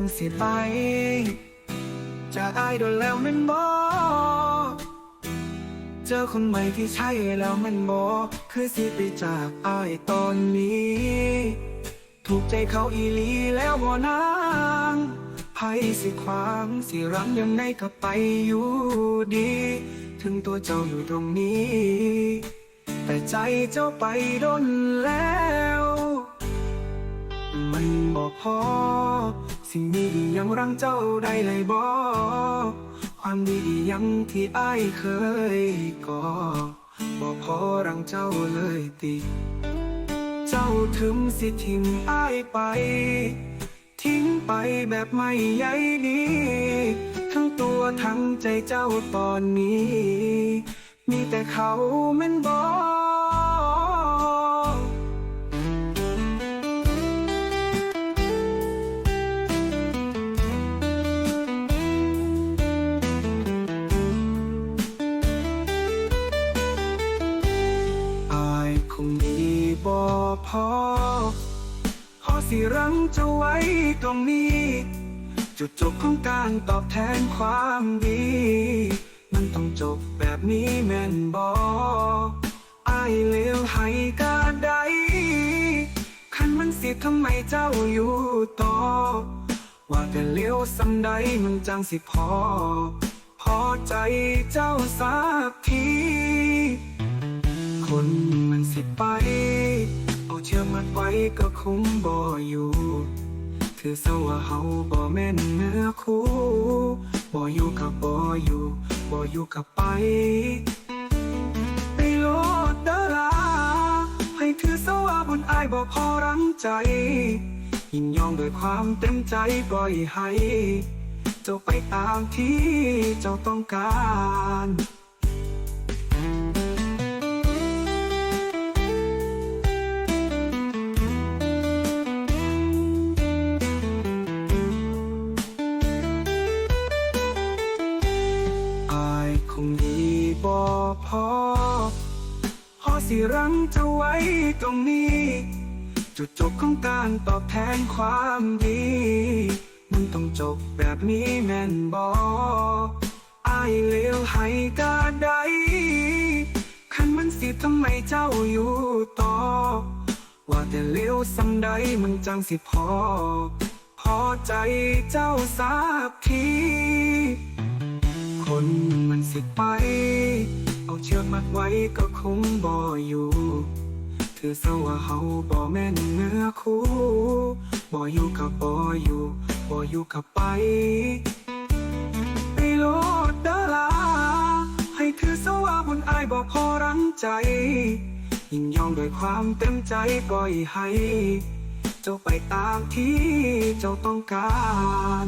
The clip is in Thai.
นสิไปจากอายโดนแล้วมันบอเจอคนใหม่ที่ใช่แล้วมันบอคือสิไปจากอายตอนนี้ ถูกใจเขาอีลีแล้วบ่นางไพ่สิขวางสิรังยังไงก็ไปอยู่ดี ถึงตัวเจ้าอยู่ตรงนี้ แต่ใจเจ้าไปโดนแล้ว พอ สิ่งดีๆยังรังเจ้าได้เลยบอความดีๆยังที่อ้ายเคยก่อบอกพอรังเจ้าเลยติ เจ้าถึงสิทิ้งอ้ายไป ทิ้งไปแบบไม่ใยดีทั้งตัวทั้งใจเจ้าตอนนี้ มีแต่เขาแม่นบอก พอพอสิรังจะไว้ตรงนี้ จุดจบของการตอบแทนความดี มันต้องจบแบบนี้แม่นบอายเลวให้กาใดคันมันสิทำไมเจ้าอยู่ต่อ ว่าแต่เลี้ยวสำใดมันจังสิพอ พอใจเจ้าสักที คนมันสิไป เชื่อมัดไว้ก็คงบ่อยู่ถือซะว่าเฮาบ่แม่นเนื้อคู่บ่อยู่กับบ่อยู่บ่อยู่กับไป ไปโลดดอลาให้ถือซะว่าบุญอายบ่พอรังใจ ยินยอมด้วยความเต็มใจปล่อยให้ เจ้าไปตามที่เจ้าต้องการ พอพอสิรังจะไว้ตรงนี้ จุดจบของการตอบแทนความดีมันต้องจบแบบนี้แม่นบออายเลวให้กาใดคันมันสิทำไมเจ้าอยู่ต่อ ว่าแต่เลวสำใดมันจังสิพอ พอใจเจ้าสักที คนมันสิไป เอาเชือกมัดไว้ก็คงบ่อยู่ ถือซะว่าเฮาบ่แม่นเนื้อคู่บ่อยู่กับบ่อยู่บ่อยู่กับไป ไปโลดเดอลา ให้ถือซะว่าบุญอายบ่พอรังใจ ยิ่งยอมด้วยความเต็มใจปล่อยให้ เจ้าไปตามที่เจ้าต้องการ